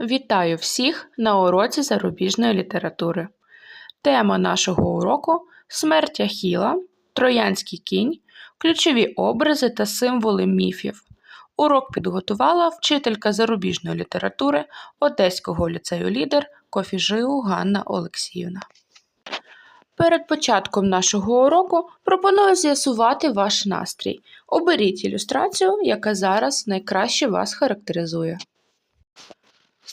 Вітаю всіх на уроці зарубіжної літератури. Тема нашого уроку смерть Ахіла, Троянський кінь, ключові образи та символи міфів. Урок підготувала вчителька зарубіжної літератури Одеського ліцею лідер Кофіжиу Ганна Олексіївна. Перед початком нашого уроку пропоную з'ясувати ваш настрій. Оберіть ілюстрацію, яка зараз найкраще вас характеризує.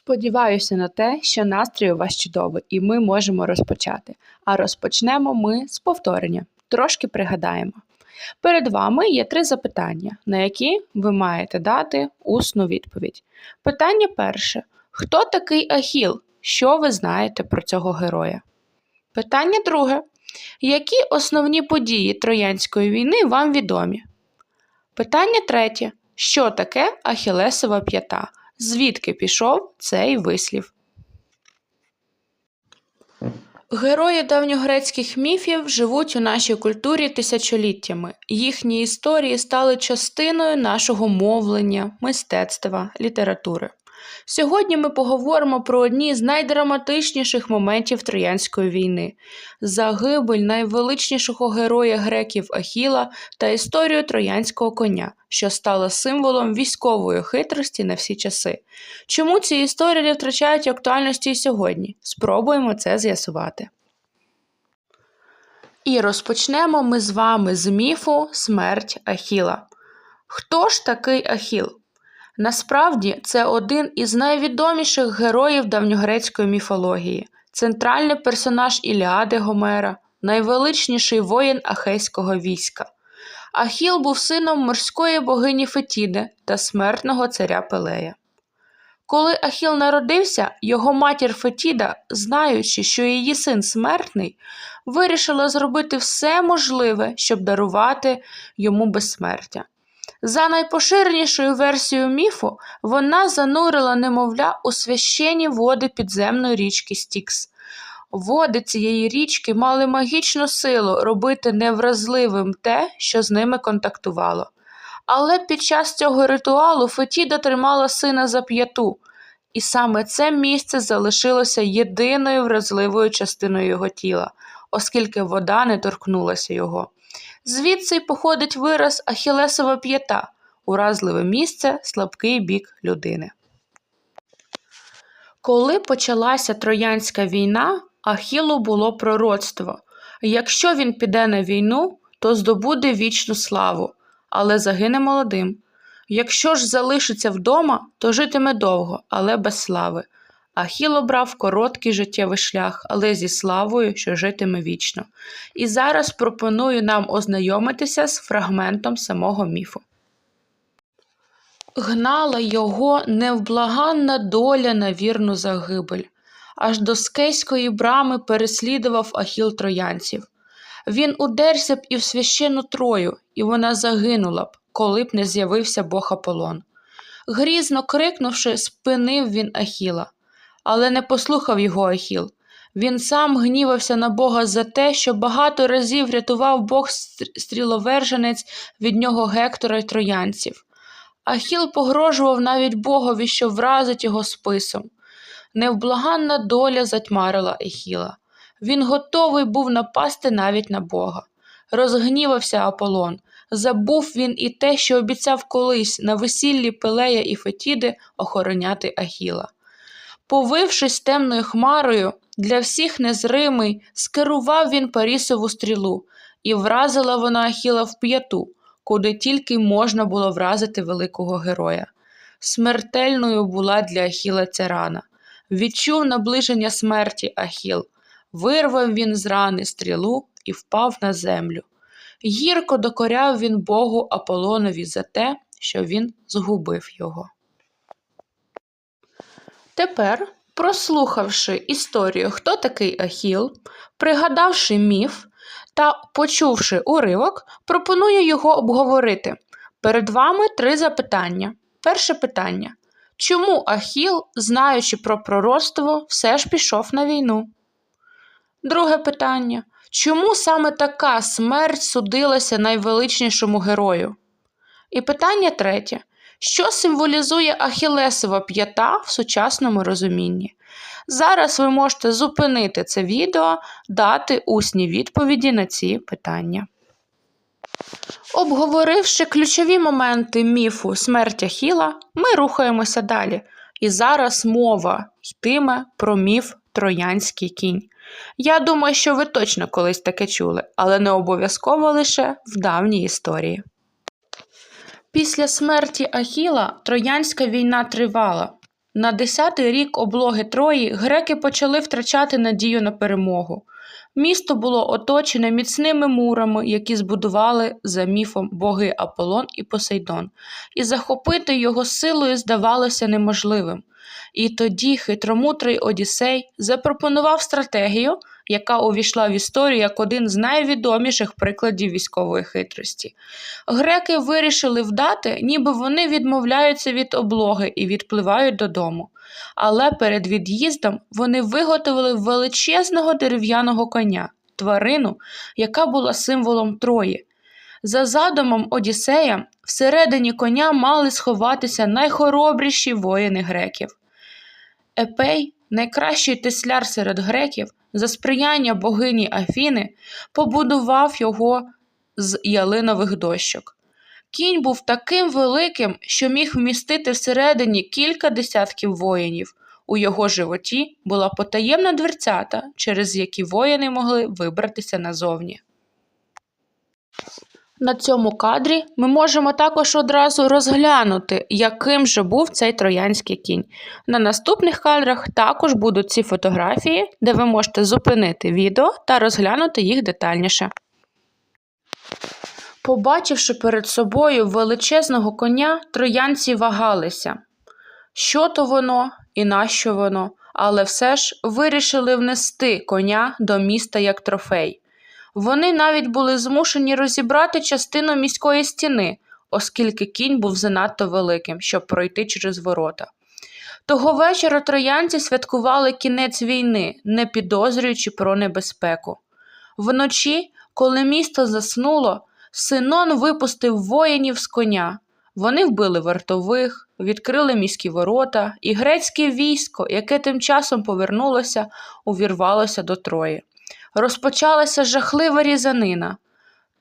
Сподіваюся на те, що настрій у вас чудовий, і ми можемо розпочати. А розпочнемо ми з повторення. Трошки пригадаємо. Перед вами є три запитання, на які ви маєте дати усну відповідь. Питання перше: Хто такий Ахіл? Що ви знаєте про цього героя? Питання друге. Які основні події Троянської війни вам відомі? Питання третє. Що таке Ахілесова п'ята? Звідки пішов цей вислів? Герої давньогрецьких міфів живуть у нашій культурі тисячоліттями. Їхні історії стали частиною нашого мовлення, мистецтва, літератури. Сьогодні ми поговоримо про одні з найдраматичніших моментів Троянської війни загибель найвеличнішого героя греків Ахіла та історію троянського коня, що стала символом військової хитрості на всі часи. Чому ці історії не втрачають актуальності і сьогодні? Спробуємо це з'ясувати. І розпочнемо ми з вами з міфу Смерть Ахіла. Хто ж такий Ахіл? Насправді це один із найвідоміших героїв давньогрецької міфології, центральний персонаж Іліади Гомера, найвеличніший воїн Ахейського війська. Ахіл був сином морської богині Фетіди та смертного царя Пелея. Коли Ахіл народився, його матір Фетіда, знаючи, що її син смертний, вирішила зробити все можливе, щоб дарувати йому безсмертя. За найпоширенішою версією міфу, вона занурила немовля у священні води підземної річки Стікс. Води цієї річки мали магічну силу робити невразливим те, що з ними контактувало. Але під час цього ритуалу Фетіда тримала сина за п'яту, і саме це місце залишилося єдиною вразливою частиною його тіла, оскільки вода не торкнулася його. Звідси й походить вираз Ахілесова п'ята уразливе місце, слабкий бік людини. Коли почалася Троянська війна, Ахілу було пророцтво. Якщо він піде на війну, то здобуде вічну славу, але загине молодим. Якщо ж залишиться вдома, то житиме довго, але без слави. Ахіл обрав короткий життєвий шлях, але зі славою, що житиме вічно. І зараз пропоную нам ознайомитися з фрагментом самого міфу. Гнала його невблаганна доля на вірну загибель. Аж до скейської брами переслідував Ахіл троянців. Він удерся б і в священну трою, і вона загинула б, коли б не з'явився бог Аполлон. Грізно крикнувши, спинив він Ахіла але не послухав його Ахіл. Він сам гнівався на Бога за те, що багато разів рятував Бог стріловерженець від нього Гектора й троянців. Ахіл погрожував навіть Богові, що вразить його списом. Невблаганна доля затьмарила Ахіла. Він готовий був напасти навіть на Бога. Розгнівався Аполлон. Забув він і те, що обіцяв колись на весіллі Пелея і Фетіди охороняти Ахіла. Повившись темною хмарою, для всіх незримий, скерував він Парісову стрілу, і вразила вона Ахіла в п'яту, куди тільки можна було вразити великого героя. Смертельною була для Ахіла ця рана. Відчув наближення смерті Ахіл, вирвав він з рани стрілу і впав на землю. Гірко докоряв він Богу Аполлонові за те, що він згубив його. Тепер, прослухавши історію, хто такий Ахіл, пригадавши міф та почувши уривок, пропоную його обговорити. Перед вами три запитання. Перше питання. Чому Ахіл, знаючи про пророцтво, все ж пішов на війну? Друге питання. Чому саме така смерть судилася найвеличнішому герою? І питання третє. Що символізує Ахілесова п'ята в сучасному розумінні. Зараз ви можете зупинити це відео, дати усні відповіді на ці питання. Обговоривши ключові моменти міфу смерть Ахіла, ми рухаємося далі. І зараз мова йтиме про міф Троянський кінь. Я думаю, що ви точно колись таке чули, але не обов'язково лише в давній історії. Після смерті Ахіла Троянська війна тривала. На десятий рік облоги Трої греки почали втрачати надію на перемогу. Місто було оточене міцними мурами, які збудували за міфом боги Аполлон і Посейдон, і захопити його силою здавалося неможливим. І тоді хитромутрий Одіссей запропонував стратегію, яка увійшла в історію як один з найвідоміших прикладів військової хитрості. Греки вирішили вдати, ніби вони відмовляються від облоги і відпливають додому. Але перед від'їздом вони виготовили величезного дерев'яного коня, тварину, яка була символом Трої. За задумом Одіссея, всередині коня мали сховатися найхоробріші воїни греків. Епей, найкращий тесляр серед греків, за сприяння богині Афіни, побудував його з ялинових дощок. Кінь був таким великим, що міг вмістити всередині кілька десятків воїнів. У його животі була потаємна дверцята, через які воїни могли вибратися назовні. На цьому кадрі ми можемо також одразу розглянути, яким же був цей троянський кінь. На наступних кадрах також будуть ці фотографії, де ви можете зупинити відео та розглянути їх детальніше. Побачивши перед собою величезного коня, троянці вагалися. Що то воно і нащо воно, але все ж вирішили внести коня до міста як трофей. Вони навіть були змушені розібрати частину міської стіни, оскільки кінь був занадто великим, щоб пройти через ворота. Того вечора троянці святкували кінець війни, не підозрюючи про небезпеку. Вночі, коли місто заснуло, Синон випустив воїнів з коня. Вони вбили вартових, відкрили міські ворота, і грецьке військо, яке тим часом повернулося, увірвалося до Трої. Розпочалася жахлива різанина.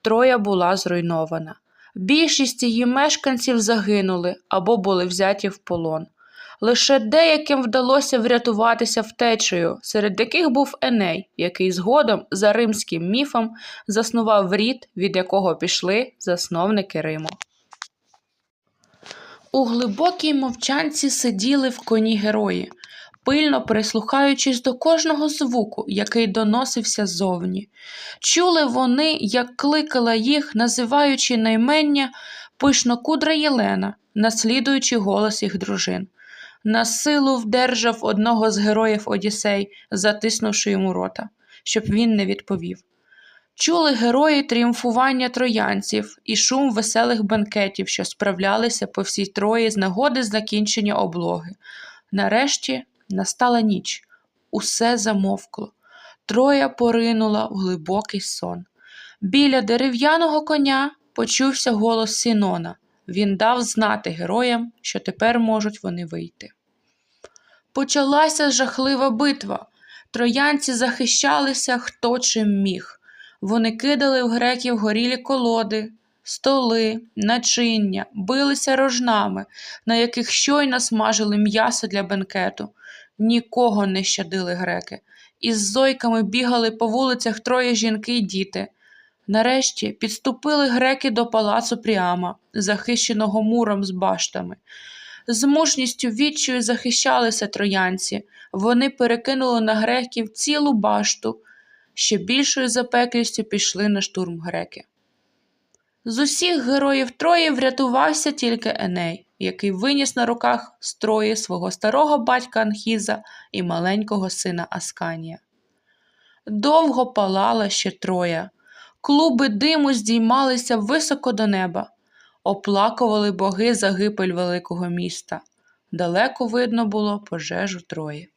Троя була зруйнована. Більшість її мешканців загинули або були взяті в полон. Лише деяким вдалося врятуватися втечею, серед яких був Еней, який згодом за римським міфом заснував рід, від якого пішли засновники Риму. У глибокій мовчанці сиділи в коні герої, пильно прислухаючись до кожного звуку, який доносився ззовні. Чули вони, як кликала їх, називаючи наймення пишнокудра Єлена, наслідуючи голос їх дружин. На силу вдержав одного з героїв Одіссей, затиснувши йому рота, щоб він не відповів. Чули герої тріумфування троянців і шум веселих бенкетів, що справлялися по всій Трої з нагоди закінчення облоги. Нарешті настала ніч, усе замовкло. Троя поринула в глибокий сон. Біля дерев'яного коня почувся голос Сінона. Він дав знати героям, що тепер можуть вони вийти. Почалася жахлива битва. Троянці захищалися хто чим міг. Вони кидали в греків горілі колоди, столи, начиння, билися рожнами, на яких щойно смажили м'ясо для бенкету. Нікого не щадили греки. Із зойками бігали по вулицях троє жінки й діти. Нарешті підступили греки до палацу Пріама, захищеного муром з баштами. З мужністю відчою захищалися троянці. Вони перекинули на греків цілу башту, ще більшою запеклістю пішли на штурм греки. З усіх героїв Трої врятувався тільки Еней, який виніс на руках строї свого старого батька Анхіза і маленького сина Асканія. Довго палала ще Троя. Клуби диму здіймалися високо до неба, оплакували боги загибель великого міста. Далеко видно було пожежу Трої.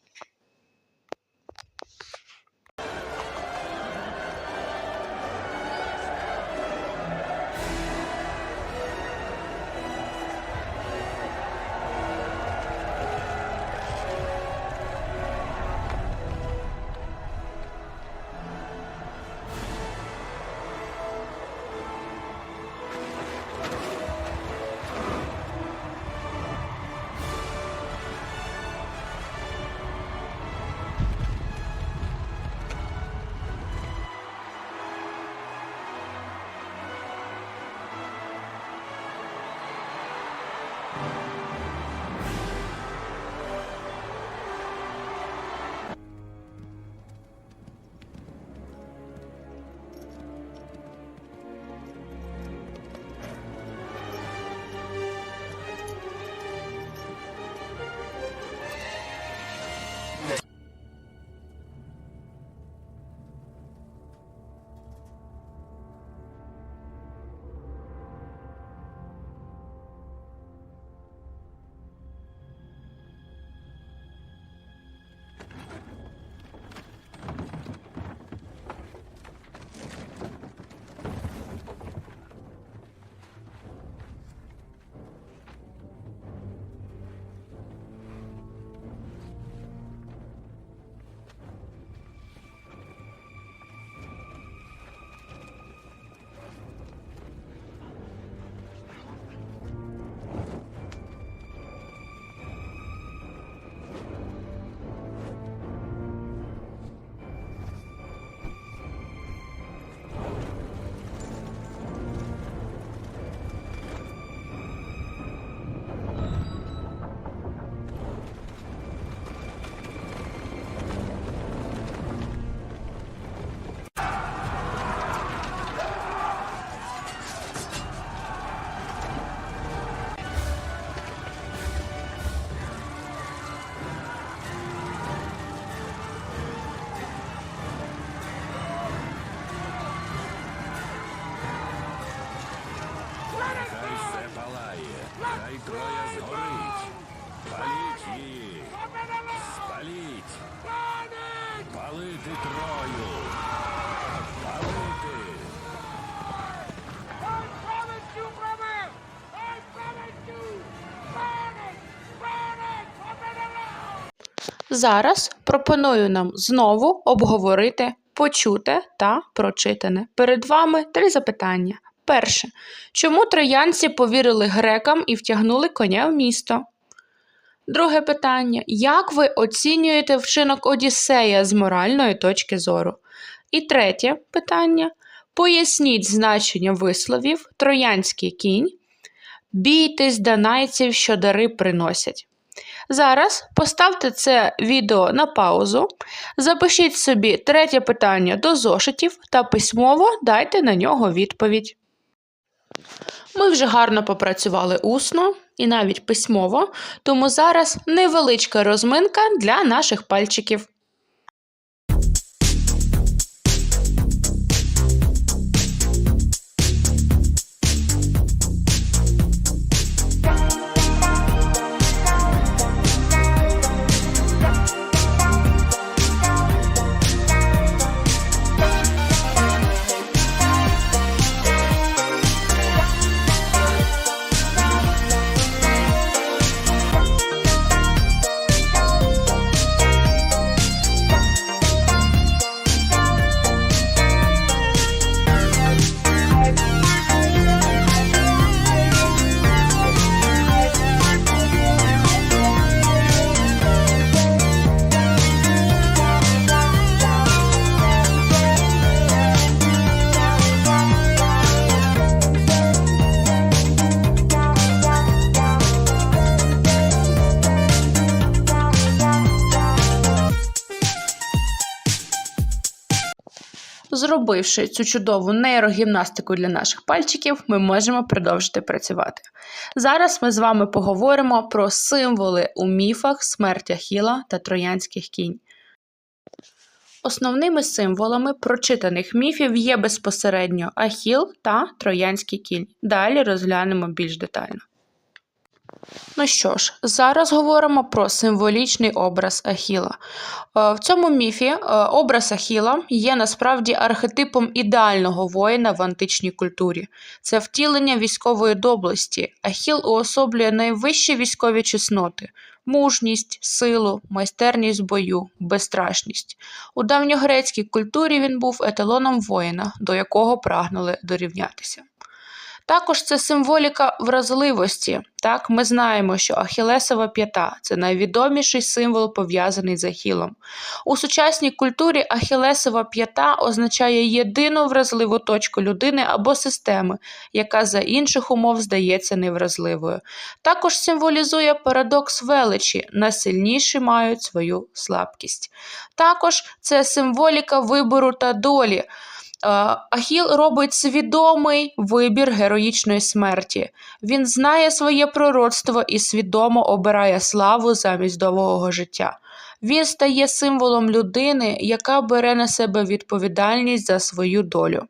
It up! Зараз пропоную нам знову обговорити почуте та прочитане. Перед вами три запитання. Перше. Чому троянці повірили грекам і втягнули коня в місто? Друге питання. Як ви оцінюєте вчинок Одіссея з моральної точки зору? І третє питання. Поясніть значення висловів Троянський кінь. Бійтесь данайців, що дари приносять. Зараз поставте це відео на паузу, запишіть собі третє питання до зошитів та письмово дайте на нього відповідь. Ми вже гарно попрацювали усно і навіть письмово, тому зараз невеличка розминка для наших пальчиків. Зробивши цю чудову нейрогімнастику для наших пальчиків, ми можемо продовжити працювати. Зараз ми з вами поговоримо про символи у міфах смерть Ахіла та троянських кінь. Основними символами прочитаних міфів є безпосередньо Ахіл та Троянський кінь. Далі розглянемо більш детально. Ну що ж, зараз говоримо про символічний образ Ахіла. Е, В цьому міфі е, образ Ахіла є насправді архетипом ідеального воїна в античній культурі. Це втілення військової доблесті. Ахіл уособлює найвищі військові чесноти: мужність, силу, майстерність бою, безстрашність. У давньогрецькій культурі він був еталоном воїна, до якого прагнули дорівнятися. Також це символіка вразливості. Так, ми знаємо, що Ахілесова п'ята це найвідоміший символ, пов'язаний з Ахілом. У сучасній культурі Ахілесова п'ята означає єдину вразливу точку людини або системи, яка за інших умов здається невразливою. Також символізує парадокс величі, найсильніші мають свою слабкість. Також це символіка вибору та долі. Е, Ахіл робить свідомий вибір героїчної смерті. Він знає своє пророцтво і свідомо обирає славу замість довгого життя. Він стає символом людини, яка бере на себе відповідальність за свою долю.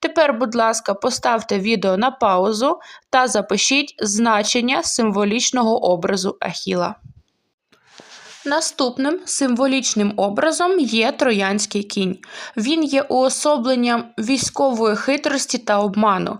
Тепер, будь ласка, поставте відео на паузу та запишіть значення символічного образу Ахіла. Наступним символічним образом є троянський кінь. Він є уособленням військової хитрості та обману.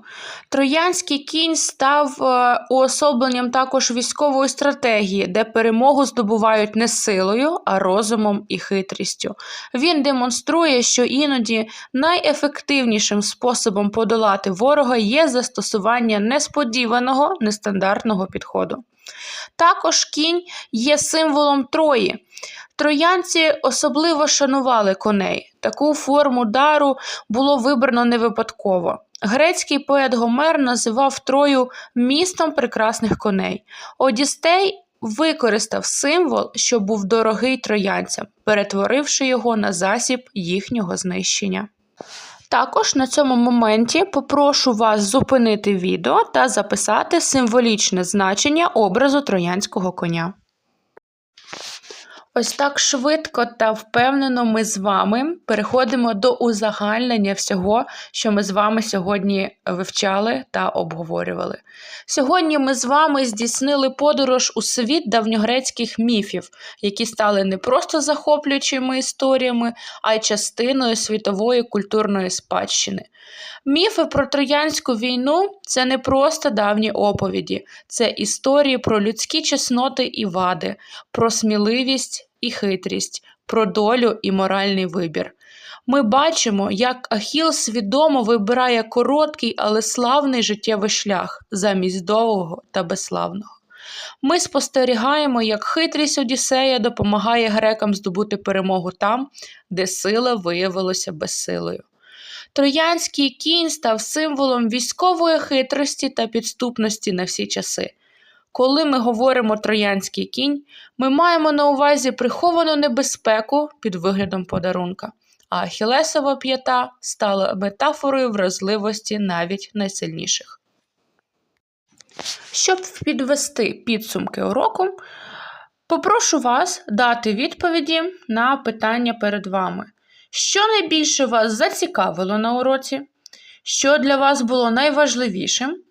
Троянський кінь став е, уособленням також військової стратегії, де перемогу здобувають не силою, а розумом і хитрістю. Він демонструє, що іноді найефективнішим способом подолати ворога є застосування несподіваного нестандартного підходу. Також кінь є символом Трої. Троянці особливо шанували коней. Таку форму дару було вибрано не випадково. Грецький поет Гомер називав Трою містом прекрасних коней. Одістей використав символ, що був дорогий троянцям, перетворивши його на засіб їхнього знищення. Також на цьому моменті попрошу вас зупинити відео та записати символічне значення образу троянського коня. Ось так швидко та впевнено ми з вами переходимо до узагальнення всього, що ми з вами сьогодні вивчали та обговорювали. Сьогодні ми з вами здійснили подорож у світ давньогрецьких міфів, які стали не просто захоплюючими історіями, а й частиною світової культурної спадщини. Міфи про Троянську війну це не просто давні оповіді, це історії про людські чесноти і вади, про сміливість і хитрість, про долю і моральний вибір. Ми бачимо, як Ахіл свідомо вибирає короткий, але славний життєвий шлях замість довгого та безславного. Ми спостерігаємо, як хитрість Одіссея допомагає грекам здобути перемогу там, де сила виявилася безсилою. Троянський кінь став символом військової хитрості та підступності на всі часи. Коли ми говоримо троянський кінь, ми маємо на увазі приховану небезпеку під виглядом подарунка, а Ахілесова п'ята стала метафорою вразливості навіть найсильніших. Щоб підвести підсумки уроку, попрошу вас дати відповіді на питання перед вами. Що найбільше вас зацікавило на уроці? Що для вас було найважливішим?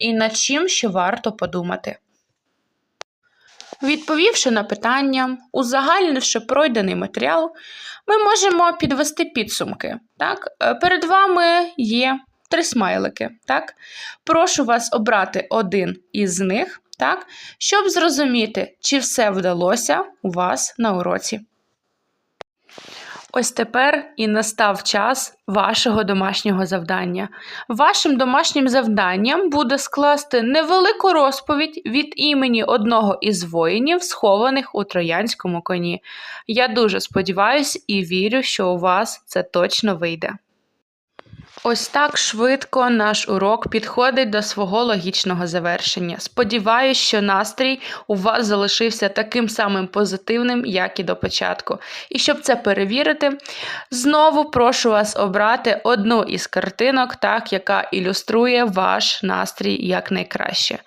І над чим ще варто подумати? Відповівши на питання, узагальнивши пройдений матеріал, ми можемо підвести підсумки. Так? Е, Перед вами є три смайлики. Так? Прошу вас обрати один із них, так? щоб зрозуміти, чи все вдалося у вас на уроці. Ось тепер і настав час вашого домашнього завдання. Вашим домашнім завданням буде скласти невелику розповідь від імені одного із воїнів, схованих у троянському коні. Я дуже сподіваюся і вірю, що у вас це точно вийде. Ось так швидко наш урок підходить до свого логічного завершення. Сподіваюсь, що настрій у вас залишився таким самим позитивним, як і до початку. І щоб це перевірити, знову прошу вас обрати одну із картинок, так, яка ілюструє ваш настрій якнайкраще.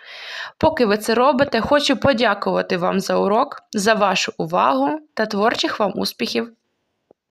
Поки ви це робите, хочу подякувати вам за урок, за вашу увагу та творчих вам успіхів.